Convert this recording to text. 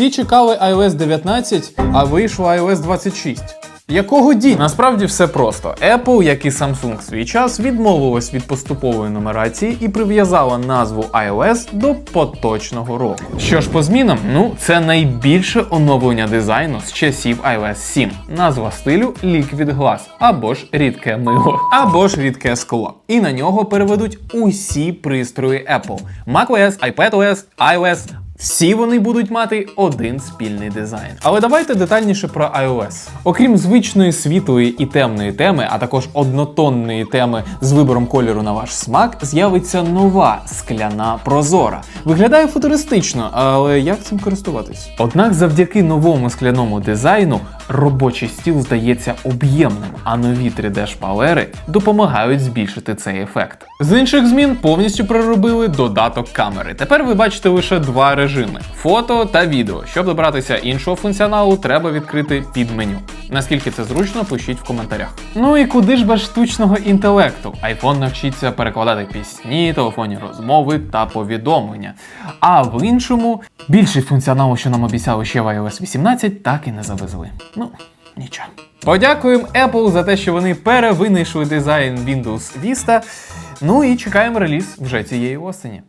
Всі чекали iOS 19, а вийшло iOS 26. Якого ді? Насправді все просто. Apple, як і Samsung в свій час, відмовилась від поступової нумерації і прив'язала назву iOS до поточного року. Що ж по змінам? Ну, це найбільше оновлення дизайну з часів iOS 7. Назва стилю Liquid Glass, або ж рідке мило, або ж рідке скло. І на нього переведуть усі пристрої Apple: macOS, iPadOS, iOS, всі вони будуть мати один спільний дизайн. Але давайте детальніше про iOS. Окрім звичної світлої і темної теми, а також однотонної теми з вибором кольору на ваш смак, з'явиться нова скляна прозора. Виглядає футуристично, але як цим користуватись? Однак, завдяки новому скляному дизайну, робочий стіл здається об'ємним, а нові 3D-шпалери допомагають збільшити цей ефект. З інших змін повністю проробили додаток камери. Тепер ви бачите лише два режими: фото та відео. Щоб добратися іншого функціоналу, треба відкрити підменю. Наскільки це зручно, пишіть в коментарях. Ну і куди ж без штучного інтелекту? iPhone навчиться перекладати пісні, телефонні розмови та повідомлення. А в іншому більший функціоналу, що нам обіцяли ще в iOS 18, так і не завезли. Ну, нічого. Подякуємо Apple за те, що вони перевинайшли дизайн Windows Vista. Ну і чекаємо реліз вже цієї осені.